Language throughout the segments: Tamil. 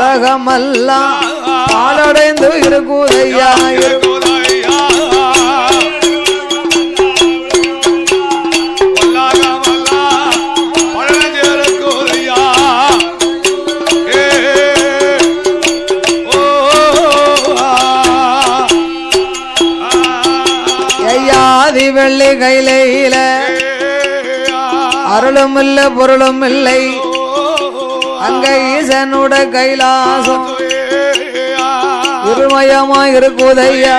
உலகமெல்லாம் பாலடைந்து இருக்குதையா? வெள்ளி கையில அருளும் இல்ல பொருளும் இல்லை அங்க ஈசனோட கைலாசம். இருமயமா இருக்குதையா.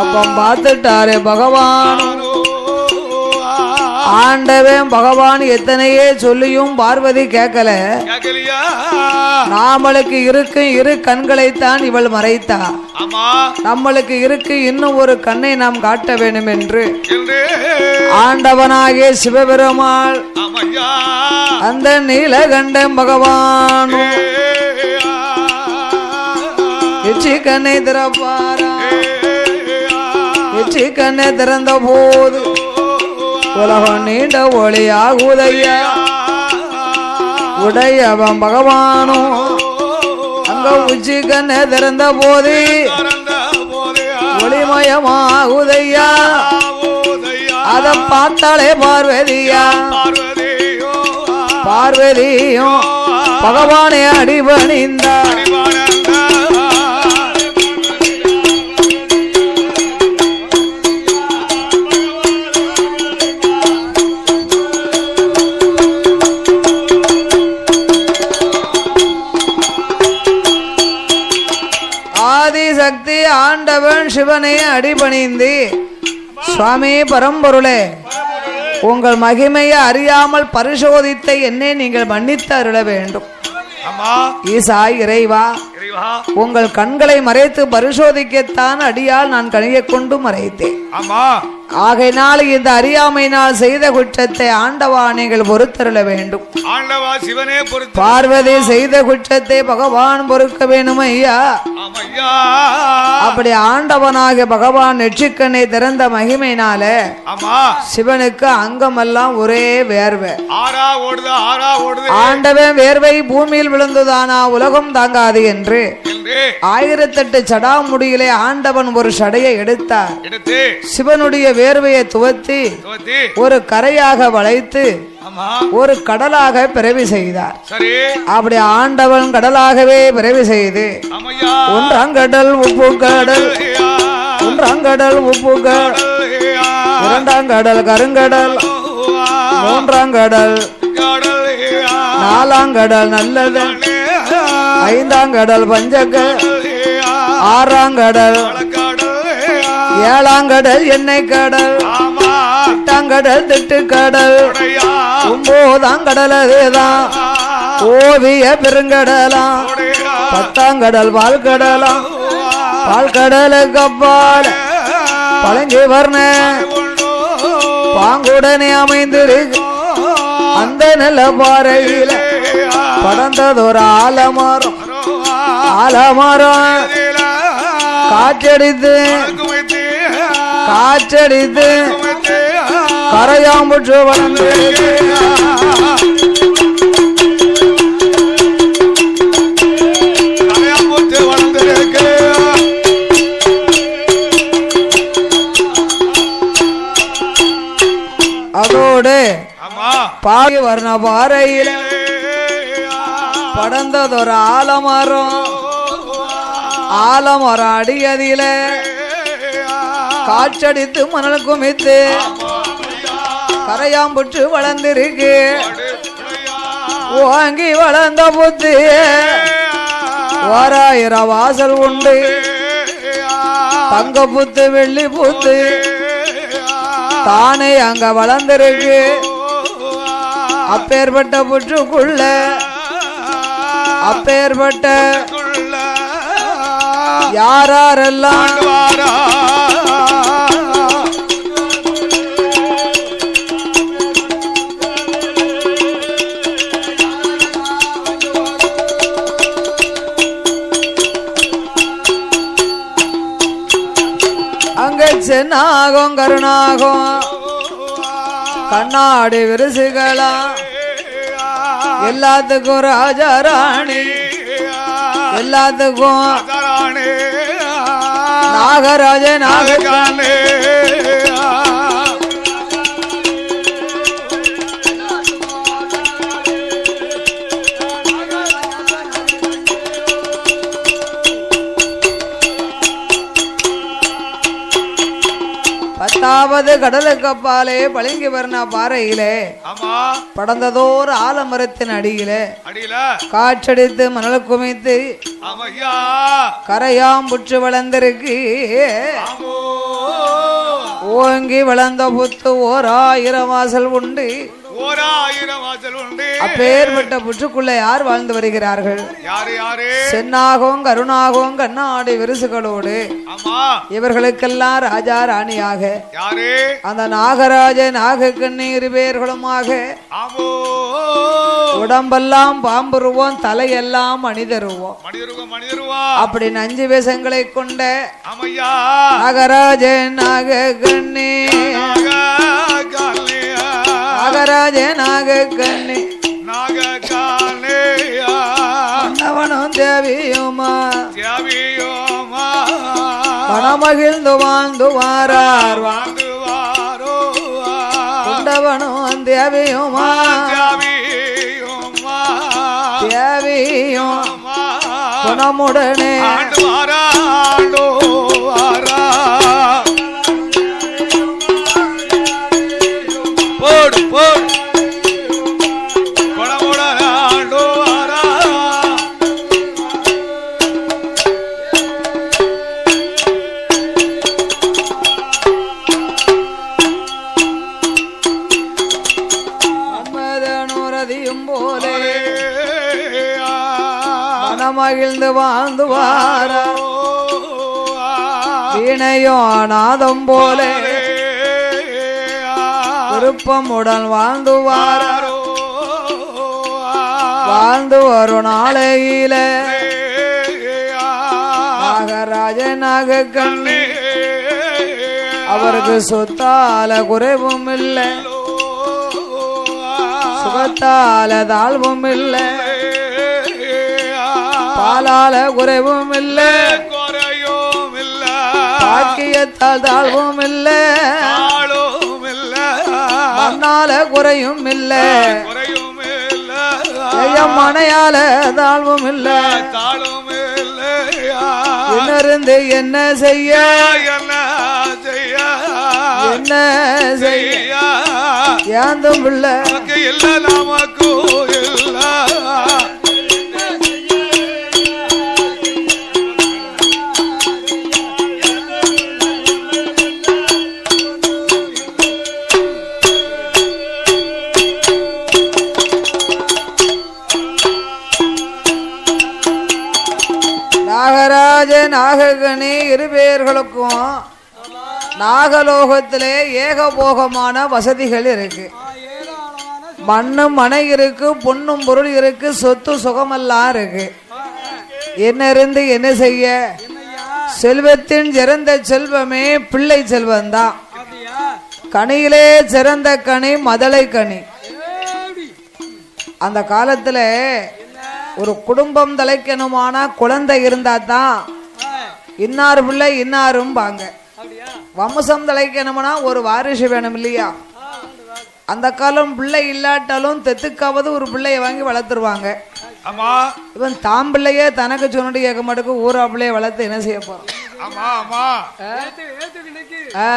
அப்பம் பார்த்துட்டாரே பகவான். ஆண்டவன் பகவான் எத்தனையே சொல்லியும் பார்வதி கேட்கல நாமளுக்கு இருக்கு இரு கண்களைத்தான் இவள் மறைத்தா. நம்மளுக்கு இருக்கு இன்னும் ஒரு கண்ணை நாம் காட்ட வேண்டும் என்று. ஆண்டவனாகிய சிவபெருமாள். அந்த நீலகண்டன் பகவான் எச்சி கண்ணை திறப்பாரா? எச்சி கண்ணை திறந்த போது உலகம் நீண்ட ஒளியாகுதையா. உடையவன் பகவானும் அங்க உச்சி கண்ணை திறந்த போது ஒளிமயமாகுதையா. அத பார்த்தாலே பார்வதியா. பார்வதியும் பகவானை அடிபணிந்தார். ஆண்டவன் சிவனை அடிபணிந்து சுவாமி பரம்பொருளே உங்கள் மகிமையை அறியாமல் பரிசோதித்த என்னை நீங்கள் மன்னித்து அருள வேண்டும். ஆமா. ஈசா இறைவா இறைவா உங்கள் கண்களை மறைத்து பரிசோதிக்கத்தான் அடியால் நான் கனியை கொண்டு மறைத்தேன். ஆகையினால் இந்த அறியாமையினால் செய்த குற்றத்தை ஆண்டவா நீங்கள் பொறுத்தருள வேண்டும். ஆண்டவா சிவனே பொறுத்து. பார்வதி செய்த குற்றத்தை பகவான் பொறுக்க வேணும் ஐயா. அப்படி ஆண்டவனாகிய பகவான் நெற்றிக்கண்ணை திறந்த மகிமையினால சிவனுக்கு அங்கமெல்லாம் ஒரே வேர்வை. ஆண்டவன் வேர்வை பூமியில் விழுந்துதானா உலகம் தாங்காது என்று. என்று ஆயிரத்தெட்டு சடாமுடியிலே ஆண்டவன் ஒரு சடையை எடுத்தார். எடுத்து சிவனுடைய வேர்வையை துவத்தி துவத்தி ஒரு கரையாக வளைத்து ஆமா. ஒரு கடலாக பிறவி செய்தார். சரி. அப்படி ஆண்டவன் கடலாகவே பிறவி செய்து ஒன்றாங்கடல் உப்பு கடல் ஒன்றாங்கடல் உப்பு கடல் ஐயா, இரண்டாம் கடல் கருங்கடல். ஓவா, மூன்றாம் கடல் கடல் ஐயா, நாலாம் கடல் நல்லது ஐந்தாங்கடல் கடல் பஞ்சக்கல் ஆறாங்கடல் ஆறாம் கடல் எண்ணெய் கடல் எட்டாங்கடல் எட்டாம் கடல் திட்டு கடல் உடையா, ஒன்பதாம் அதேதான் ஓவிய பெருங்கடலாம் பத்தாங்கடல் பத்தாம் கடல் பால்கடலாம் பால்கடலுக்கு அப்பால் பழஞ்சி வர்ண பாங்குடனே அமைந்திருக்கு அந்த நில பாறையில படந்ததொரு ஆலமரம் ஆலமரம் இதில காற்றடித்து காற்றடித்து கரையாம்புற்று வளர்ந்து. அதோடு பாகி வர்ண பாறையில படர்ந்ததொரு ஆலமரம். ஆலமரம் அதில காற்றடித்து மணல் குமித்து கரையாம்புற்று வளர்ந்திருக்கு. வாங்கி வளர்ந்த புத்து. ஓராயிரம் வாசல் உண்டு. தங்க புத்து வெள்ளி புத்து. தானே அங்க வளர்ந்திருக்கு. அப்பேற்பட்ட புற்றுக்குள்ள அப்பேற்பட்ட யாரெல்லாம் அங்க சென்னாகும் கருணாகும். கண்ணாடி விரிசுகளா எல்லாத்துக்கும் ராஜா ராணி. எல்லாத்துக்கும் அதானே நாகராஜ நாக பத்தாவது கடலுக்கு அப்பாலே பளிங்கு வர்ண பாறையிலே. படந்ததோர் ஆலமரத்தின் அடியிலே. அடியில. காற்றடித்து மணல் குமித்து கரையாம் புற்று வளர்ந்திருக்கு. ஓங்கி வளர்ந்த புத்து ஓர் ஆயிரம் வாசல் உண்டு. ஓர் ஆயிரம் வாசல் உண்டு. அப்பேற்பட்ட புற்றுக்குள்ளே யார் வாழ்ந்து வருகிறார்கள்? யாரு யாரு? சென்னாகவும் கருணாகவும் கண்ணாடி விரிசுகளோடு. இவர்களுக்கெல்லாம் ராஜா ராணியாக. யாரு? அந்த நாகராஜ நாகக்கண்ணி இரு பேர்களுமாக உடம்பெல்லாம் பாம்புருவோம் தலையெல்லாம் மனிதருவோம். மனிதருவா மனிதருவா. அப்படி நஞ்சு வேஷங்களை கொண்ட நாகராஜ நாகக்கண்ணி நாககாலையா நாகராஜ நாகக்கண்ணி. நாககாலையா அவனும் தேவியுமா. தியாவியோமா மனமகிழ்ந்து வாழ்ந்து வாரார். வாழ்ந்து வாரோ கொண்டவனும் தேவியுமா. தியாவியோமா தேவியும் குணமுடனே. ஆண்டு வாரா மனமகிழ்ந்து வாழ்ந்து வார. வீணையும் நாதம் போலே. விருப்பமுடன் வாழ்ந்து வாரார் வாழ்ந்து ஒரு நாளையில. நாகராஜ கண்ணு. அவருக்கு சொத்தால குறைவும் இல்லை. சுகத்தால தாழ்வும் இல்லை. பாலால குறைவும் இல்லை குறையும் இல்ல பாக்கியத்தால் தாழ்வும் இல்லை ஆளும் இல்ல மண்ணால குறையும் இல்லை குறையும் இல்ல மனையால தாழ்வும் இல்லை தாளும் இல்லையா இன்னிருந்து என்ன செய்ய? என்ன செய்ய? என்ன செய்ய? ஏந்தும் இல்லை இல்ல நமக்கு நாகராஜ நாககணி இரு பேர்களுக்கும் நாகலோகத்திலே ஏகபோகமான வசதிகள் இருக்கு. மண்ணு மனை இருக்கு பொண்ணும் பொருள் இருக்கு சொத்து சுகமெல்லாம் இருக்கு. என்ன இருந்து என்ன செய்ய? செல்வத்தின் சிறந்த செல்வமே பிள்ளை செல்வம்தான். கனியிலே சிறந்த கனி மதலை கனி. அந்த காலத்துல ஒரு குடும்பம் தலைக்கணுமானா குழந்தை இருந்தா தான். இன்னார் பிள்ளை இன்னாரும் பாங்க வம்சம் தலைக்கணும்னா ஒரு வாரிசு வேணும் இல்லையா? அந்த காலம் பிள்ளை இல்லாட்டாலும் தெத்துக்காவது ஒரு பிள்ளைய வாங்கி வளர்த்துருவாங்க. இவன் தாம் பிள்ளையே தனக்கு சொன்னடி கேட்க மாட்டுக்கு ஊரா பிள்ளைய வளர்த்து என்ன செய்ய போறான்? ஆமா ஆமா. ஆ,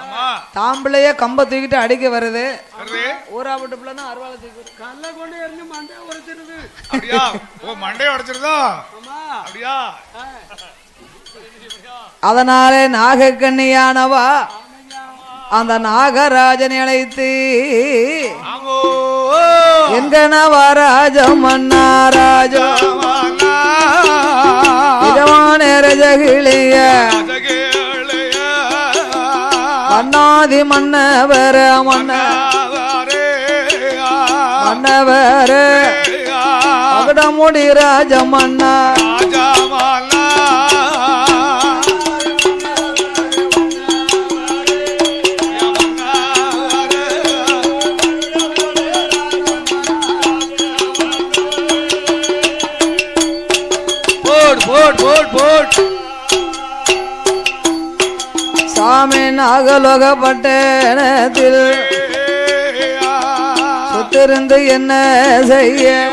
ஆமா. தாம் பிள்ளைய கம்ப தூக்கிட்டு அடிக்க வருது. வருது. ஊரா விட்டு பிள்ளைன்னா அருவாளை தூக்கி வருது. அப்படியா? ஓ மண்டைய உடைச்சிருதா? அப்படியா? அதனாலே நாகக்கண்ணியானவா அந்த நாகராஜனை அழைத்து ஆமோ என்கணவராஜ மன்னாராஜோ இதமான ரஜகிளிய மன்னாதி மன்னவர மன்ன மன்னவர. மகுடமுடி ராஜ மன்னா சாமி நாகலோகப்பட்டணத்தில் சுத்திருந்து என்ன செய்ய?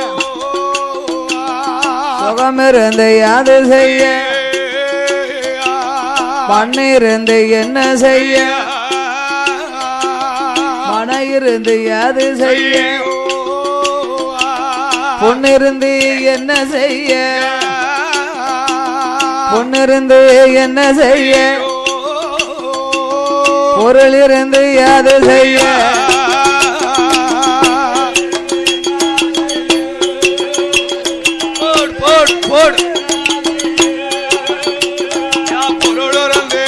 சுகமிருந்து யாது செய்ய? பண்ணிருந்து என்ன செய்ய? மன இருந்து யாது செய்ய? பொன்னிருந்து என்ன செய்ய? பொன்னிருந்து என்ன செய்ய? பொருள் இருந்து யாது செய்ய பொருளோரந்து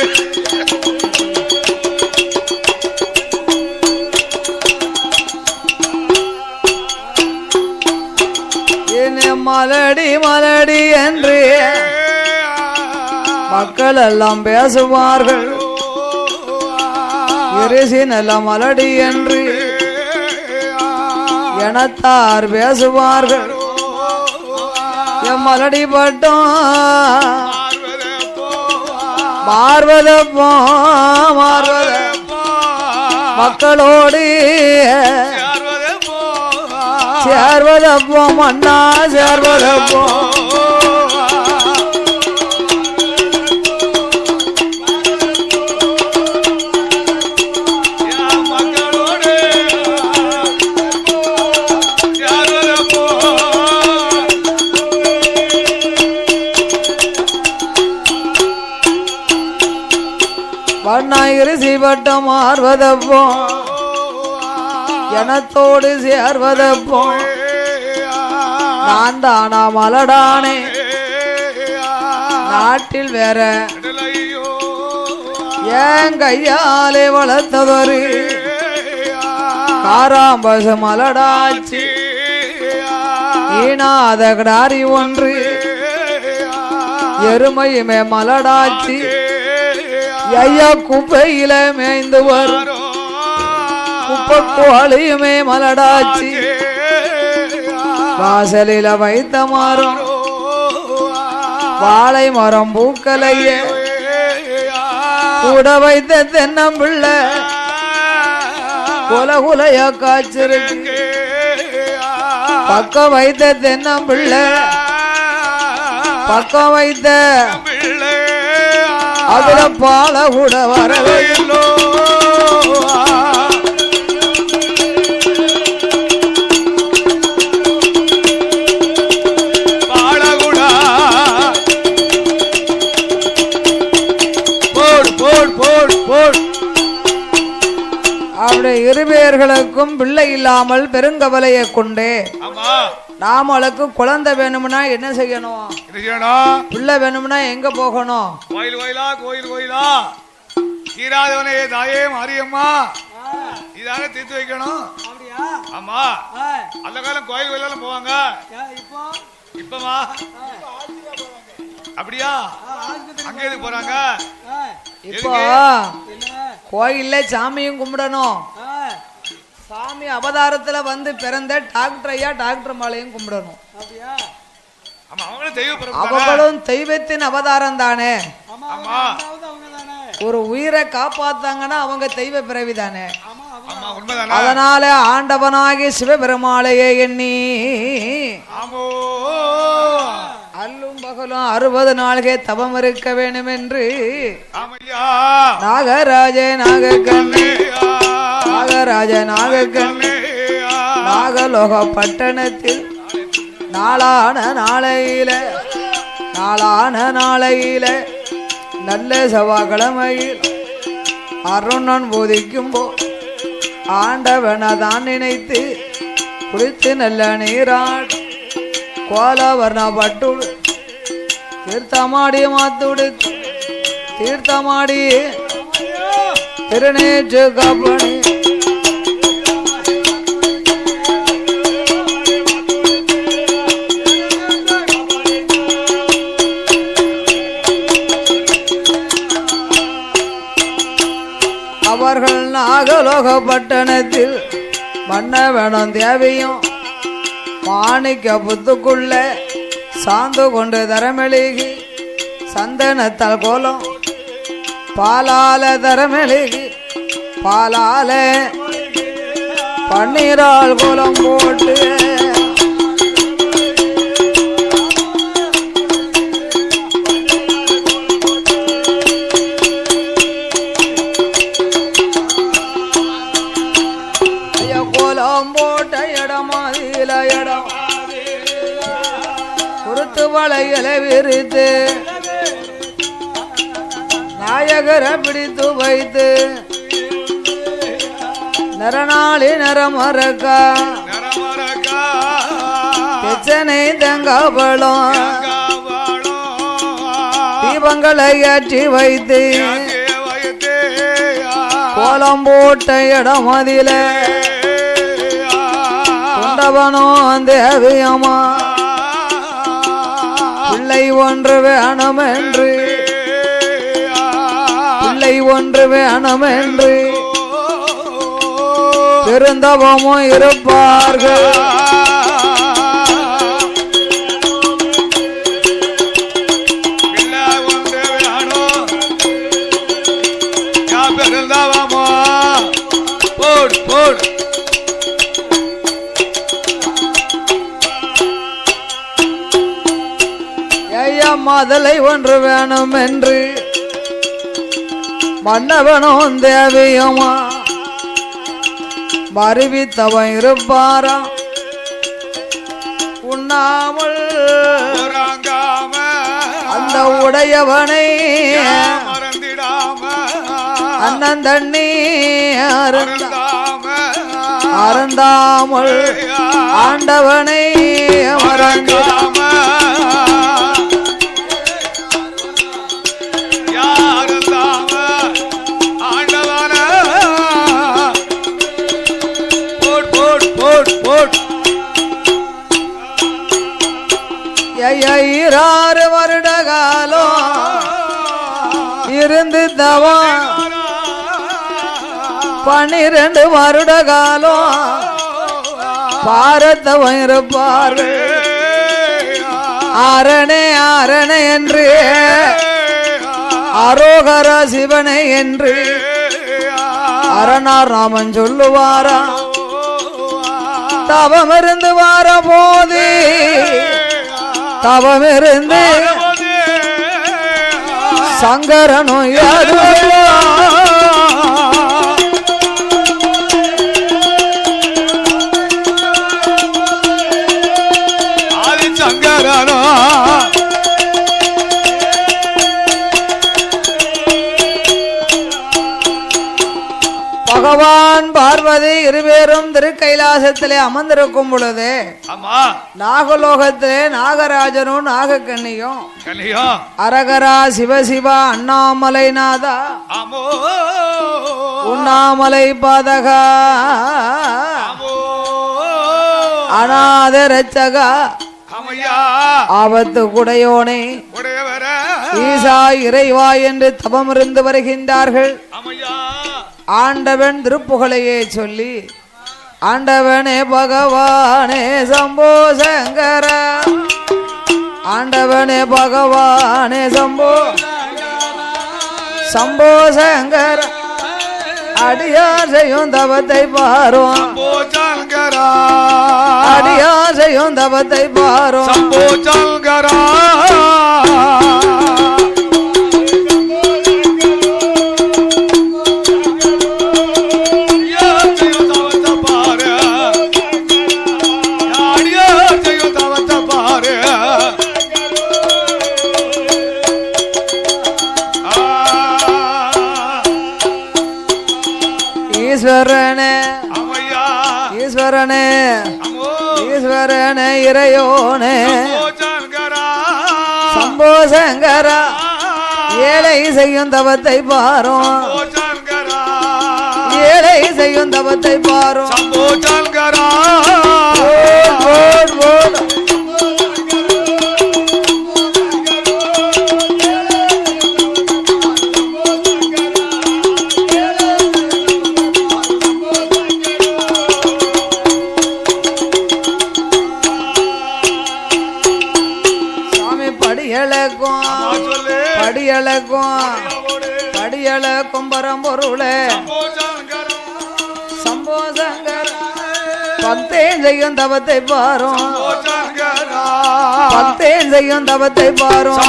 மலடி மலடி என்று மக்கள் எல்லாம் பேசுவார்கள். இரிசி நல்ல மலடி என்று எனத்தார் பேசுவார்கள். என் மலடி பட்டம் மார்வதப்போ மார்வத மக்களோடு சேர்வதப்போ மன்னா சேர்வதப்போ திருசி வட்டம் பட்டம் எனத்தோடு சேர்வதப்போ. நான் தானா மலடானே. நாட்டில் வேற ஏன் கையாலே வளர்த்ததொரு காராம்பச மலடாச்சி. ஈனாத கிடாரி ஒன்று. எருமையுமே மலடாச்சி. ஐயா குப்பையில மேய்ந்து வரும் குப்பை கோழியுமே மலடாச்சி வாசலில வைத்த மரம். வாழை மரம் பூக்கலையே கூட வைத்த தென்னம்பிள்ளை குல குலைய காய்ச்சிருக்கு. பக்கம் வைத்த தென்னம்பிள்ளை பக்கம் வைத்த அதுல பால கூட வரவே அவருடைய இருவேர்களுக்கும் பிள்ளை இல்லாமல் பெருங்கவலையை கொண்டு நாமளுக்கு குழந்தை வேணும்னா என்ன செய்யணும்? என்ன செய்யணும்? பிள்ளை வேணும்னா எங்க போகணும்? கோயில் கோயிலா கோயில் கோயிலா? தீராதவனே தாயே மாரியம்மா. இதான தீர்த்து வைக்கணும். ஆமா. அந்த காலம் கோயில் கோயிலாம் போவாங்க. இப்பமா? அப்படியா? அங்க எதுக்கு போறாங்க? இப்போ? கோயில்ல சாமியும் கும்பிடணும். சாமி அவதாரத்துல வந்து பிறந்த டாக்டர் ஐயா டாக்டர் மாலையும் கும்பிடணும். அவங்களும் தெய்வத்தின் அவதாரம் தானே? ஆமா ஒரு உயிரை காப்பாத்தாங்கன்னா அவங்க தெய்வ பிறவி தானே? ஆமா உண்மைதானே? அதனால ஆண்டவனாகி சிவபெருமாளையே எண்ணி. பகலும் அறுபது நாள்கே தவம் இருக்க வேண்டும் என்று நாகராஜ நாகக்கண்ணே. நாகராஜ நாகக்கண்ணே. நாகலோக பட்டணத்தில் நாளான நாளையில நாளான நாளையில நல்ல செவ்வாய்க்கிழமையில் அருணன் போதிக்கும் போ ஆண்டவனை தான் நினைத்து குளித்து நல்ல நீராட் கோலவர்ண பட்டுடு தீர்த்தமாடி மாத்துடு. தீர்த்தமாடி. திருநேற்று காப்பணி அவர்கள் நாகலோக பட்டணத்தில் மன்ன வேணும் தேவையும் மாணிக்க புத்துக்குள்ள சாந்து கொண்டு தரமெழுகி சந்தனத்தால் கோலம் பாலால தரமெழுகி பாலால பன்னீரால் கோலம் போட்டு. கோலம் போட்ட இடமா இல இடம். குருத்து வளையல விரித்து. நாயகரை பிடித்து வைத்து. நரநாளி நரமரக்கா. பிரச்சனை தங்கபலம் தீபங்களை ஏற்றி வைத்து. கோலம் போட்ட இடம் அதில. கொண்டவனும் தேவியமா பிள்ளை ஒன்று வேணும் என்று பிள்ளை ஒன்று வேணும் என்று பெருந்தவமும் இருப்பார்கள். மதலை ஒன்று வேணும் என்று மன்னவனும் தேவியமா? மறுவித்தவன் இருப்பாரா? உண்ணாமல் அந்த உடையவனை அண்ணன் தண்ணி அருந்த அருந்தாம? அருந்தாமல் ஆண்டவனை மறந்து ஐராறு வருட காலம் இருந்து தவா பன்னிரண்டு வருட காலம் பாரத்தவன் இருப்பார். அரணே அரணே என்று அரோகர சிவனை என்று அரணார் ராமன் சொல்லுவாரா? தவம் இருந்து வார போதே தவம் இருந்து சங்கரனும் யாதுவா பார்வதி இருவேரும் திருக்கைலாசத்திலே அமர்ந்திருக்கும் பொழுது நாகலோகத்திலே நாகராஜனும் நாகக்கண்ணியும் கலியம் அரகரா சிவசிவா அண்ணாமலைநாதா ஆமோ. உண்ணாமலை பாதகா அநாத ரச்சகா ஆபத்து குடையோனே. ஈசா இறைவா என்று தவமிருந்து வருகின்றார்கள். அமையா ஆண்டவன் திருப்புகழையே சொல்லி ஆண்டவனே பகவானே சம்போ சங்கர. ஆண்டவனே பகவானே சம்போ சம்போ சங்கர. அடியார் செய்யும் தவத்தை பாரும். அடியார் செய்யும் தவத்தை பாரும். சம்போ சங்கரா. ஈஸ்வரனே. ஈஸ்வரனே. ஈஸ்வரனே இறையோனே. சம்போ சங்கரா. ஏழை செய்யும் தவத்தை பாரும். ஏழை செய்யும் தவத்தை பாரும். சம்போ சங்கரா. தவத்தை பாரும். பத்தேன் செய்யும் தவத்தை பாரும்.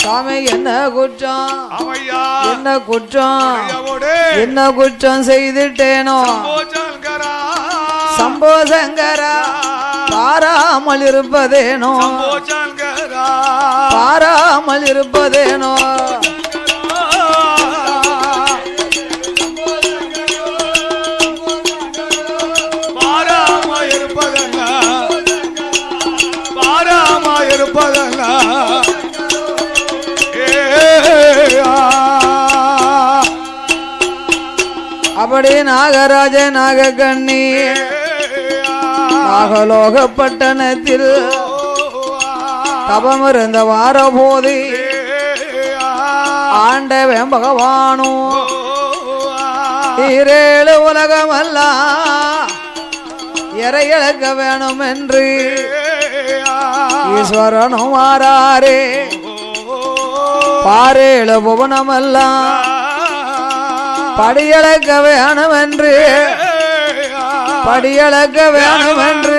சாமி என்ன குற்றம்? அவையா என்ன குற்றம்? என்ன குற்றம் செய்துட்டேனோ? சம்போ சங்கரா. சம்போ சங்கரா பாராமல் இருப்பதேனோ? பாராமல் இருப்பதேனோ? அப்படி நாகராஜ நாகக்கண்ணி. நாகலோக பட்டணத்தில் தபம் இருந்த வார போதி ஆண்டவன் பகவானும் ஈரேழு உலகமெல்லாம் இறையிழக்க வேணும் என்று ஈஸ்வரனும் மாறாரே பாரேழு புவனமெல்லாம் படியளக்க வேணும் என்று படியளக்க வேணும் என்று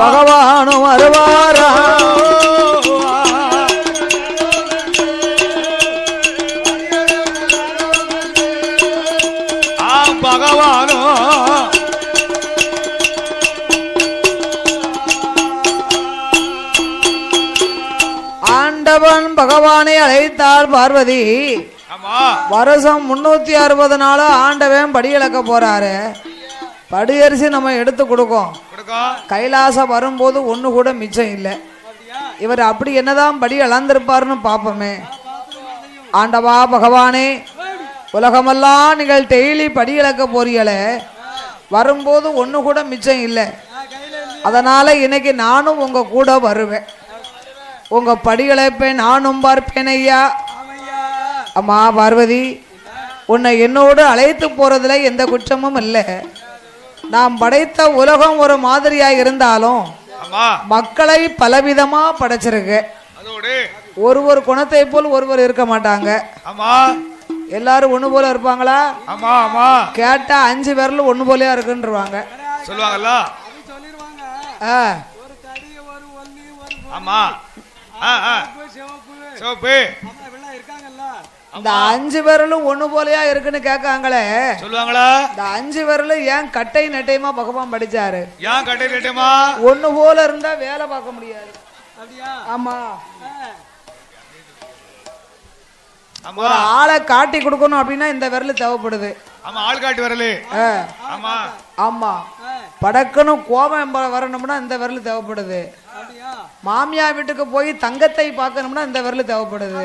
பகவானும் வருவாரா பகவானோ. ஆண்டவன் பகவானை அழைத்தாள் பார்வதி. வருஷம் முன்னூத்தி அறுபது நாள் ஆண்டவன் படி இழக்க போறாரு. படியரிசி நம்ம எடுத்து கொடுக்கோம். கைலாசம் வரும்போது ஒண்ணு கூட மிச்சம் இல்லை. இவர் அப்படி என்னதான் படி அளந்திருப்பாருன்னு பார்ப்போமே ஆண்டவா பகவானே உலகமெல்லாம் நீங்கள் டெய்லி படி இழக்க போறீங்களே. வரும்போது ஒண்ணு கூட மிச்சம் இல்லை. அதனால இன்னைக்கு நானும் உங்க கூட வருவேன். உங்க படி இழப்பை நானும் பார்ப்பேன் ஐயா. அம்மா பார்வதி உன்னை என்னோடு அழைத்து போறதுல எந்த குற்றமும் இல்லை. நாம் படைத்த உலகம் ஒரு மாதிரியா இருந்தாலும் மக்களை பலவிதமா படைச்சிருக்கு. ஒரு ஒரு குணத்தை போல் ஒருவர் இருக்க மாட்டாங்க. எல்லாரும் ஒண்ணு போல இருப்பாங்களா? கேட்டா அஞ்சு பேர்ல ஒண்ணு போலயா இருக்குன்றவாங்க. சொல்லுவாங்கல்ல? ஆமா. சிவப்பு. இந்த அஞ்சு பேரலும் ஒண்ணு போலயா இருக்குன்னு கேட்காங்களே. சொல்லுவாங்களா? இந்த அஞ்சு பேரலும் ஏன் கட்டை நெட்டையுமா பகவான் படிச்சாரு? ஏன் கட்டை கட்டுமா ஒண்ணு போல இருந்தா வேலை பார்க்க முடியாது. ஆமா. ஒரு ஆளை காட்டி கொடுக்கணும் அப்படின்னா இந்த விரல் தேவைப்படுது. ஆமா ஆள் காட்டி வரலே. ஆமா. ஆமா. படக்குன்னு கோபம் வரணும்னா இந்த விரல் தேவைப்படுது. மாமியா வீட்டுக்கு போய் தங்கத்தை பார்க்கணும்னா இந்த விரல் தேவைப்படுது.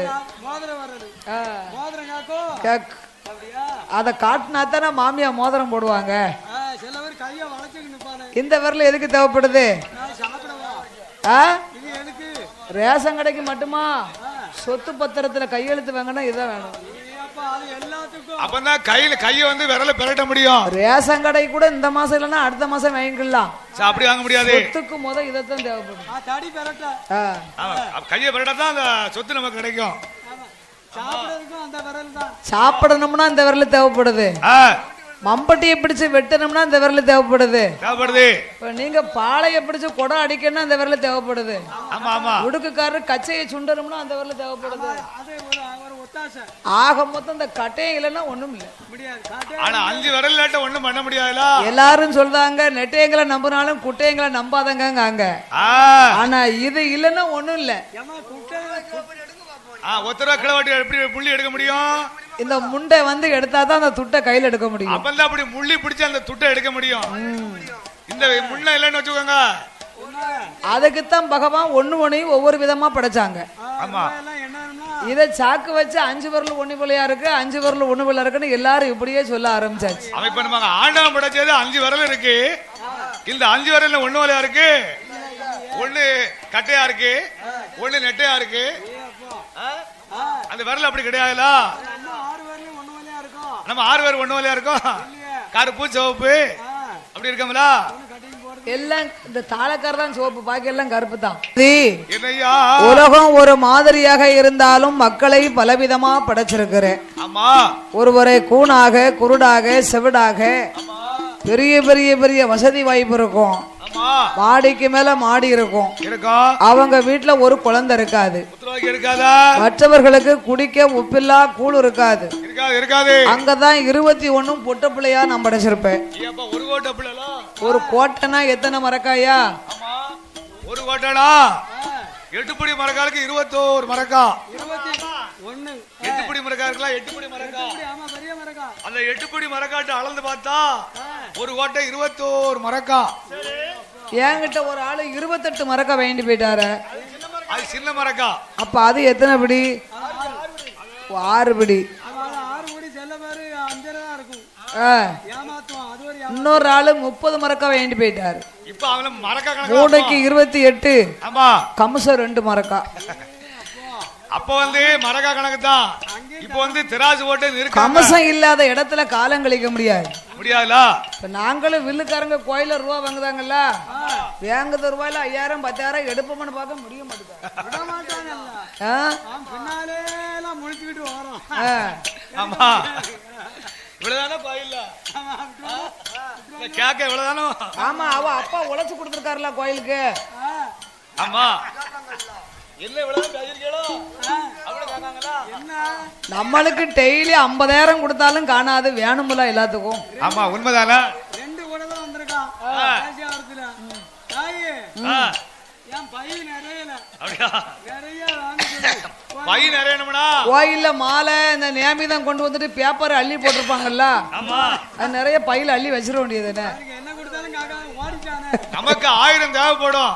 அத காட்டினா தானே மாமியா மோதிரம் போடுவாங்க. இந்த விரல் எதுக்கு தேவைப்படுது? ஆ? ரேஷன் கடைக்கு மட்டுமா? சொத்து பத்திரத்துல கையெழுத்து வாங்கினா இதான் வேணும். அப்பதான் கையில கைய வந்து விரல பெரட்ட முடியும். ரேஷன் கடை கூட இந்த மாசம் இல்லைன்னா அடுத்த மாசம் வாங்கிக்கலாம். அப்படி வாங்க முடியாது. சொத்துக்கு முத இதைத்தான் தேவைப்படும். ஆமா, அப்ப கைய பெரட்டா தான் அந்த சொத்து நமக்கு கிடைக்கும். சாப்பிடணும்னா இந்த விரல் தேவைப்படுது. மம்பட்டியை பிடிச்சு வெட்டணும்னா இந்த விரல் தேவைப்படுது. தேவைப்படுது. இப்ப நீங்க பாளைய பிடிச்சு குடம் அடிக்கணும்னா அந்த விரல் தேவைப்படுது. ஆமா ஆமா. உடுக்குக்காரர் கச்சையை சுண்டணும்னா அந்த விரல் தேவைப்படுது. ஆக மொத்தம் இந்த கட்டையும் இல்லைன்னா ஒண்ணும் இல்லை. ஆனா அஞ்சு விரல் இல்லாட்ட ஒண்ணும் பண்ண முடியாதுல எல்லாரும் சொல்றாங்க நெட்டையங்களை நம்பினாலும் குட்டையங்களை நம்பாதங்க ஆ, ஆனா இது இல்லைன்னா ஒண்ணும் இல்ல. ஆ, ஒத்த ரூபா கிலோவாட்டி எப்படி புள்ளி எடுக்க முடியும்? இந்த முண்டை வந்து எடுத்தாதான் அந்த துட்டை கையில எடுக்க முடியும். அப்பதான் அப்படி முள்ளி பிடிச்சு அந்த துட்டை எடுக்க முடியும். இந்த முன்ன இல்லைன்னு வச்சுக்கோங்க. அதுக்குத்தான் பகவான் ஒண்ணு ஒண்ணையும் ஒவ்வொரு விதமா படைச்சாங்க. ஆமா. இதை சாக்கு வச்சு அஞ்சு விரல் ஒண்ணு போலையா இருக்கு அஞ்சு விரல் ஒண்ணு போல இருக்குன்னு எல்லாரும் இப்படியே சொல்ல ஆரம்பிச்சாச்சு. அவன் இப்ப நம்ம ஆண்டவன் படைச்சது அஞ்சு விரல் இருக்கு. இந்த அஞ்சு விரல்ல ஒண்ணு வலையா இருக்கு? ஒண்ணு கட்டையா இருக்கு? ஒண்ணு நெட்டையா இருக்கு? அந்த விரல் அப்படி கிடையாதுல? நம்ம ஆறு பேர் ஒண்ணு வலையா இருக்கோம். கருப்பு சிவப்பு. அப்படி இருக்கோம்ல? எல்லாம் இந்த தாளக்கார தான் சிவப்பு பாக்கி எல்லாம் கருப்பு தான். உலகம் ஒரு மாதிரியாக இருந்தாலும் மக்களை பலவிதமா படைச்சிருக்கிறேன். ஆமா. ஒருவரை கூணாக குருடாக செவிடாக பெரிய பெரிய பெரிய வசதி வாய்ப்பு இருக்கும். மாடிக்கு மேல மாடி இருக்கும். அவங்க வீட்டுல ஒரு குழந்தை இருக்காது. மற்றவர்களுக்கு குடிக்க உப்பில்லா கூழ் இருக்காது. அங்கதான் இருபத்தி ஒண்ணும் பொட்ட பிள்ளையா நான் படைச்சிருப்பேன். ஒரு கோட்டைனா எத்தனை மரக்காயா? ஒரு கோட்டடா எட்டுப்படி மரக்காலுக்கு இருபத்தோரு மரக்கா. ஒண்ணு. எட்டுப்படி மரக்கா இருக்கலாம் எட்டுப்படி மரக்கா. ஆமா பெரிய மரக்கா. அந்த எட்டுப்படி மரக்காட்டு அளந்து பார்த்தா ஒரு கோட்டை இருபத்தோரு மரக்கா. என்கிட்ட ஒரு ஆளு இருபத்தெட்டு மரக்கா வேண்டி போயிட்டாரு. அது சின்ன மரக்கா. அப்ப அது எத்தனை பிடி? ஆறு பிடி. இன்னொரு ஆளு முப்பது மரக்கா வேண்டி போயிட்டாரு. இப்ப அவங்கள மரக்கா மூடைக்கு கணக்கு இருபத்தி எட்டு. ஆமா. கம்சம் ரெண்டு மரக்கா அப்ப வந்து மரக்கா கணக்கு தான் இப்ப வந்து திராசு போட்டு கமசம் இல்லாத இடத்துல காலம் கழிக்க முடியாது. முடியாதுல? இப்ப நாங்களும் வில்லுக்காரங்க கோயில ரூபா வாங்குதாங்கல்ல? வாங்குற ரூபாயில ஐயாயிரம் பத்தாயிரம் எடுப்போம்னு பார்க்க முடிய மாட்டேங்குது. ஆமா இவ்வளவுதானே கோயில்ல கேட்க இவ்வளவுதானோ? ஆமா அவ அப்பா உழைச்சு கொடுத்துருக்காருல கோயிலுக்கு. ஆமா. நம்மளுக்கு டெய்லி ஐம்பதாயிரம் கொடுத்தாலும் காணாது வேணும்ல எல்லாத்துக்கும். ஆமா உண்மைதானே? ரெண்டு கூட தான் வந்திருக்கான். கோயில்ல மாலை இந்த நேமிதம் கொண்டு வந்துட்டு பேப்பர் அள்ளி போட்டிருப்பாங்கல்ல? ஆமா. அது நிறைய பையில அள்ளி வச்சிட வேண்டியது நமக்கு ஆயிரம் தேவைப்படும்.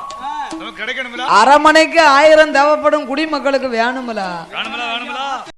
அரமனைக்கு ஆயிரம் தேவைப்படும் குடிமக்களுக்கு வேணும்ல?